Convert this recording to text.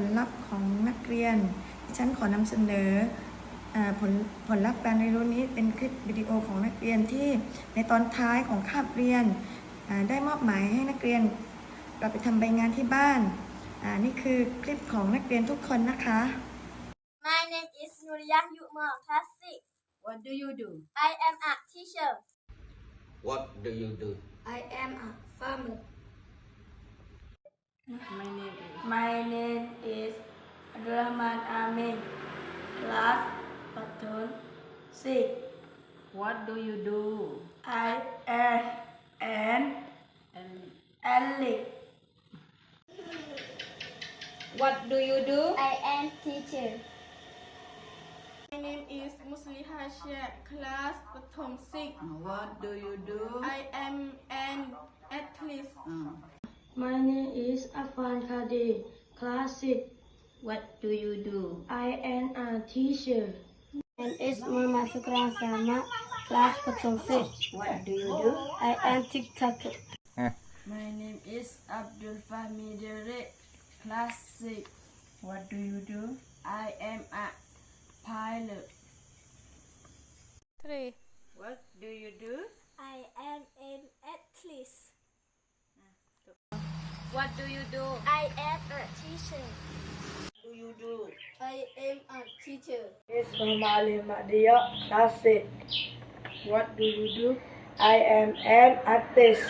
ลลัพธ์ของนักเรียนดิฉันขอนำเสนออ่าผลผลลัพธ์การเรียนรู้นี้เป็นคลิปวิดีโอของนักเรียนที่ในตอนท้ายของคาบเรียนอ่าได้มอบหมายให้นักเรียนกลับไปทำใบงานที่บ้านอ่านี่คือคลิปของนักเรียนทุกคนนะคะ My name is Nuriyah Yukma, class 6. What do you do? I am a teacher. What do you do? I am a farmer. My name is. My name is Abdurrahman Amin, class Patun 6. What do you do? I am an And athlete. what do you do? I am teacher. My name is Musliha Sheikh, class Pathom 6. What do you do? I am an athlete. Uh, My name is Afan Kadi, class 6. what do you do? I am a teacher. And is Muhammad Sukran Sama, class 6. What do you do? I am TikToker. Eh. My name is Abdul Fahmi Dere, class 6. What do you do? I am a pilot. 3 What do you do? I am an athlete. What do you do? I am a teacher. Do you do? I am a teacher. It's Mamali Madia, class 6. What do you do? I am an artist.